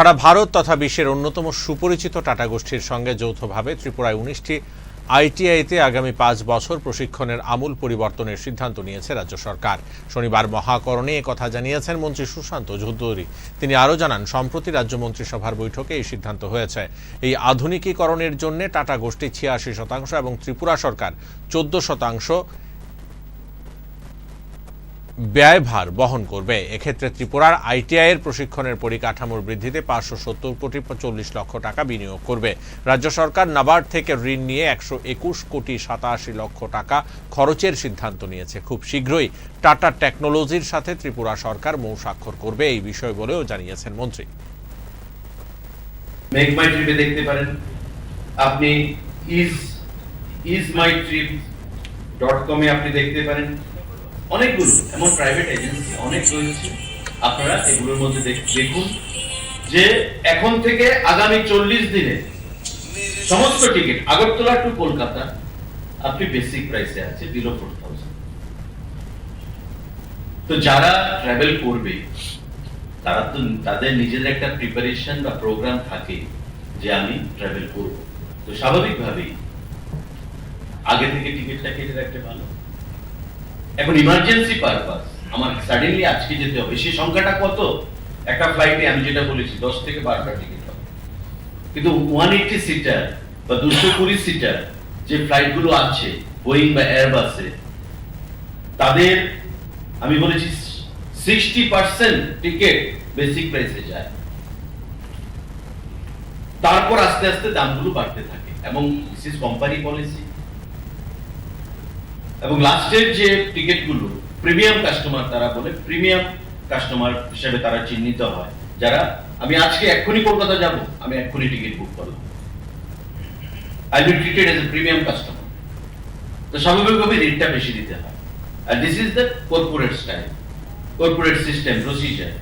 সারা ভারত তথা বিশ্বের অন্যতম সুপরিচিত টাটা গোষ্ঠীর সঙ্গে যৌথভাবে ত্রিপুরায় উনিশটি আইটিআইতে আগামী পাঁচ বছর প্রশিক্ষণের আমূল পরিবর্তনের সিদ্ধান্ত নিয়েছে রাজ্য সরকার। শনিবার মহাকরণে কথা জানিয়েছেন মন্ত্রী সুশান্ত চৌধুরী। তিনি আরও জানান, সম্প্রতি রাজ্য মন্ত্রিসভার বৈঠকে এই সিদ্ধান্ত হয়েছে। এই আধুনিকীকরণের জন্য টাটা গোষ্ঠী ছিয়াশি শতাংশ এবং ত্রিপুরা সরকার চোদ্দ শতাংশ ব্যয়ভার বহন করবে। এক্ষেত্রে ত্রিপুরার আইটিআই এর প্রশিক্ষণের পরিকাঠামোর বৃদ্ধিতে পাঁচশো সত্তর কোটি চল্লিশ লক্ষ টাকা বিনিয়োগ করবে। রাজ্য সরকার নাবার্ড থেকে ঋণ নিয়ে একশো একুশ কোটি সাতাশি লক্ষ টাকা খরচের সিদ্ধান্ত নিয়েছে। খুব শীঘ্রই টাটা টেকনোলজির সাথে ত্রিপুরা সরকার মৌ স্বাক্ষর করবে এই বিষয় বলেও জানিয়েছেন মন্ত্রী। আপনি আপনি দেখতে পারেন। অনেকগুলো, এমন প্রাইভেট এজেন্সি অনেক রয়েছে। আপনারা এগুলোর মধ্যে দেখুন যে এখন থেকে আগামী চল্লিশ দিনে সমস্ত টিকিট আগরতলা টু কলকাতা, আপনি বেসিক প্রাইসে আছে বিলো ফোর তো যারা ট্রাভেল করবে, তারা তো তাদের নিজেদের একটা প্রিপারেশন বা প্রোগ্রাম থাকে যে আমি ট্রাভেল করব। তো স্বাভাবিকভাবেই আগে থেকে টিকিটটা কেটে রাখতে ভালো। এখন ইমার্জেন্সি পারপাস আমার সাডেনলি আজকে যেতে হবে। সেই সংখ্যাটা কত? একটা ফ্লাইটে আমি যেটা বলেছি, দশ থেকে বারোটা টিকিট হবে। কিন্তু ওয়ান এইটি সিটার বা দুশো কুড়ি সিটার যে ফ্লাইটগুলো আছে বোয়িং বা এয়ারবাসে তাদের, আমি বলেছি সিক্সটি পার্সেন্ট টিকিট বেসিক প্রাইসে যায়। তারপর আস্তে আস্তে দামগুলো বাড়তে থাকে। এবং কোম্পানি পলিসি এবং লাস্টের যে টিকিটগুলো প্রিমিয়াম কাস্টমার তারা বলে প্রিমিয়াম কাস্টমার হিসেবে তারা চিহ্নিত হয়। যারা, আমি আজকে এক্ষুনি কলকাতা যাব, আমি এক্ষুনি টিকিট বুক করলাম। I be treated as a premium customer তো স্বাভাবিকভাবে রেটটা বেশি দিতে হয়। আর this is the corporate style corporate system procedure